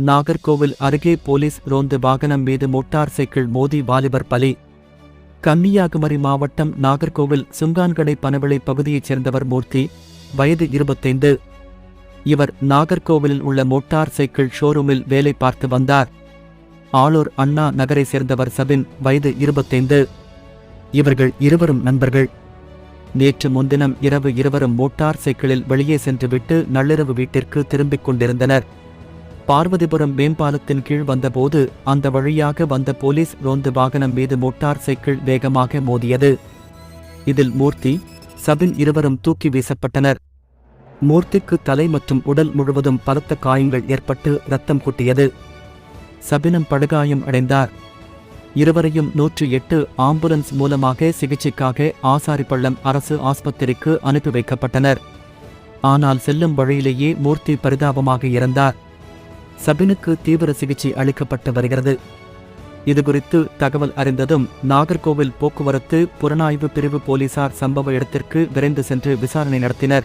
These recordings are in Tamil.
நாகர்கோவில் அருகே போலீஸ் ரோந்து வாகனம் மீது மோட்டார் சைக்கிள் மோதி வாலிபர் பலி. கன்னியாகுமரி மாவட்டம் நாகர்கோவில் சுங்கான்கடை பனவிளை பகுதியைச் சேர்ந்தவர் மூர்த்தி வயது இருபத்தைந்து. இவர் நாகர்கோவிலில் உள்ள மோட்டார் சைக்கிள் ஷோரூமில் வேலை பார்த்து வந்தார். ஆளூர் அண்ணா நகரை சேர்ந்தவர் சபின் வயது இருபத்தைந்து. இவர்கள் இருவரும் நண்பர்கள். நேற்று முன்தினம் இரவு இருவரும் மோட்டார் சைக்கிளில் வெளியே சென்றுவிட்டு நள்ளிரவு வீட்டிற்கு திரும்பிக் கொண்டிருந்தனர். பார்வதிபுரம் மேம்பாலத்தின் கீழ் வந்தபோது அந்த வழியாக வந்த போலீஸ் ரோந்து வாகனம் மீது மோட்டார் சைக்கிள் வேகமாக மோதியது. இதில் மூர்த்தி சபின் இருவரும் தூக்கி வீசப்பட்டனர். மூர்த்திக்கு தலை மற்றும் உடல் முழுவதும் பலத்த காயங்கள் ஏற்பட்டு ரத்தம் கொட்டியது. சபினம் படுகாயம் அடைந்தார். இருவரையும் நூற்று எட்டு ஆம்புலன்ஸ் மூலமாக சிகிச்சைக்காக ஆசாரிப்பள்ளம் அரசு ஆஸ்பத்திரிக்கு அனுப்பி வைக்கப்பட்டனர். ஆனால் செல்லும் வழியிலேயே மூர்த்தி பரிதாபமாக இறந்தார். சபினுக்கு தீவிர சிகிச்சை அளிக்கப்பட்டு வருகிறது. இதுகுறித்து தகவல் அறிந்ததும் நாகர்கோவில் போக்குவரத்து புலனாய்வு பிரிவு போலீசார் சம்பவ இடத்திற்கு விரைந்து சென்று விசாரணை நடத்தினர்.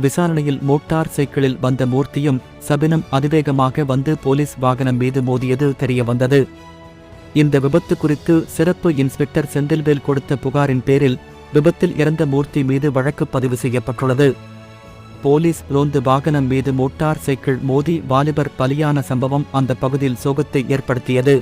விசாரணையில் மோட்டார் சைக்கிளில் வந்த மூர்த்தியும் சபினும் அதிவேகமாக வந்து போலீஸ் வாகனம் மீது மோதியது தெரியவந்தது. இந்த விபத்து குறித்து சிறப்பு இன்ஸ்பெக்டர் செந்தில்வேல் கொடுத்த புகாரின் பேரில் விபத்தில் இறந்த மூர்த்தி மீது வழக்கு பதிவு செய்யப்பட்டுள்ளது. போலீஸ் ரோந்து வாகனம் மீது மோட்டார் சைக்கிள் மோதி வாலிபர் பலியான சம்பவம் அந்த பகுதியில் சோகத்தை ஏற்படுத்தியது.